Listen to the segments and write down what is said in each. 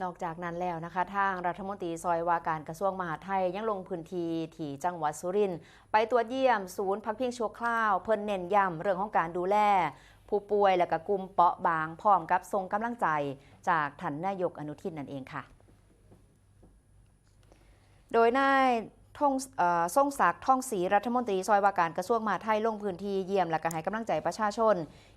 นอกจากนั้นแล้วนะคะ ทางรัฐมนตรีซอยว่าการกระทรวงมหาดไทยยังลงพื้นที่ที่จังหวัดสุรินทร์ไปตรวจเยี่ยมศูนย์พักพิงชั่วคราว เพิ่นเน้นย้ำเรื่องของการดูแล ผู้ป่วยและก็กลุ่มเปราะบางพร้อมกับทรงกำลังใจ จากท่านนายกอนุทินนั่นเองค่ะ โดยนาย ท่งเอ่อทรงศักดิ์ท่องศรีรัฐมนตรีซอยว่าการกระทรวงมหาดไทยลงพื้นที่เยี่ยมและก็ให้กำลังใจประชาชน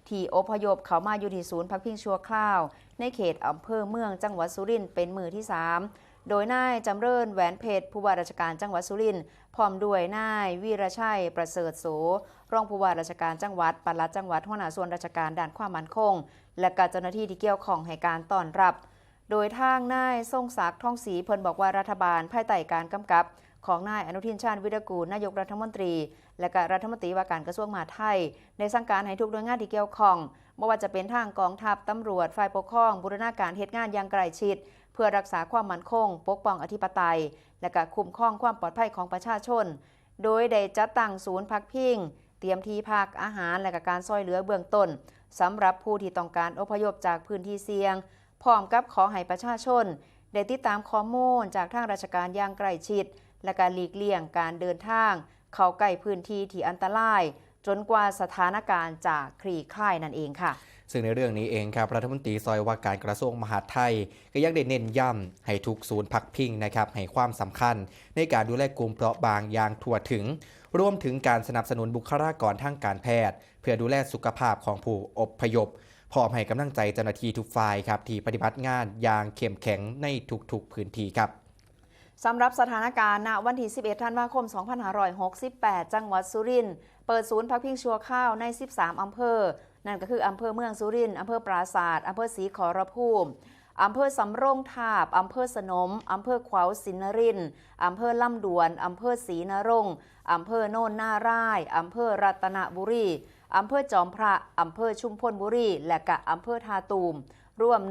ที่อพยพเขามาอยู่ที่ศูนย์พักพิงชั่วคราว ในเขตอำเภอเมืองจังหวัดสุรินทร์เป็นมือที่ 3 โดยนายจำเริญแหวนเพชรผู้ว่าราชการจังหวัดสุรินทร์พร้อมด้วยนายวีรชัย ประเสริฐโสรองผู้ว่าราชการจังหวัดปลัดจังหวัดหัวหน้าส่วนราชการด้านความมั่นคง และก็เจ้าหน้าที่ที่เกี่ยวข้องให้การต้อนรับ โดยทางนายทรงศักดิ์ท่องศรีเพิ่นบอกว่ารัฐบาลภายใต้การกำกับ ของนายอนุทินชาญวิรกูลนายกรัฐมนตรี และก็รัฐมนตรีว่าการกระทรวงมหาดไทยได้สั่งการให้ทุกหน่วยงานที่เกี่ยวข้องไม่ว่าจะเป็นทางกองทัพตำรวจฝ่ายปกครองบูรณาการเหตุงานอย่างใกล้ชิด เพื่อรักษาความมั่นคง ปกป้องอธิปไตย และก็คุ้มครองความปลอดภัยของประชาชน โดยได้จัดตั้งศูนย์พักพิงเตรียมที่พักอาหารและกการซอยเหลือเบื้องต้นสำหรับผู้ที่ต้องการอพยพจากพื้นที่เสี่ยง พร้อมกับขอให้ประชาชน ได้ติดตามข้อมูลจากทางราชการอย่างใกล้ชิด และการหลีกเลี่ยงการเดินทาง เข้าใกล้พื้นที่ที่อันตราย จนกว่าสถานการณ์จะคลี่คลายนั่นเองค่ะซึ่งในเรื่องนี้เองครับรัฐมนตรีซอยว่าการกระทรวงมหาดไทย ก็ยังได้เน้นย้ำให้ทุกศูนย์พักพิงนะครับให้ความสำคัญ ในการดูแลกลุ่มเปราะบางอย่างทั่วถึง รวมถึงการสนับสนุนบุคลากรทางการแพทย์ เพื่อดูแลสุขภาพของผู้อพยพพร้อมให้กำลังใจเจ้าหน้าที่ทุกฝ่ายครับที่ปฏิบัติงานอย่างเข้มแข็งในทุกๆพื้นที่ครับ สำหรับสถานการณ์ณวันที่ 11 ธันวาคม 2568 จังหวัดสุรินทร์เปิดศูนย์พักพิงชั่วข้าวใน 13 อำเภอ นั่นก็คืออำเภอเมืองสุรินทร์อำเภอปราศาสตร์อำเภอศรีขอรภูมิอำเภอสำโรงทาบอำเภอสนมอำเภอขวาวสินนรินทร์อำเภอลำดวนอำเภอศรีนรงค์อำเภอโน่นนาร่ายอำเภอรัตนบุรี อำเภอจอมพระอำเภอชุมพลบุรี และกะอำเภอทาตูมรวม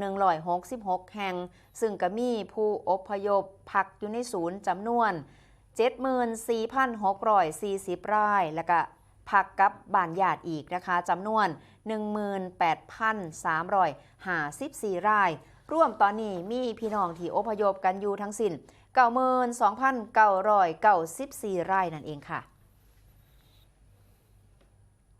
166 แห่ง ซึ่งก็มีผู้อพยพพักอยู่ในศูนย์จำนวน 74,640 ราย และก็พักกับบ้านญาติอีกนะคะจำนวน 18,354 ราย ร่วมตอนนี้มีพี่น้องที่อพยพกันอยู่ทั้งสิ้น 92,994 รายนั่นเองค่ะ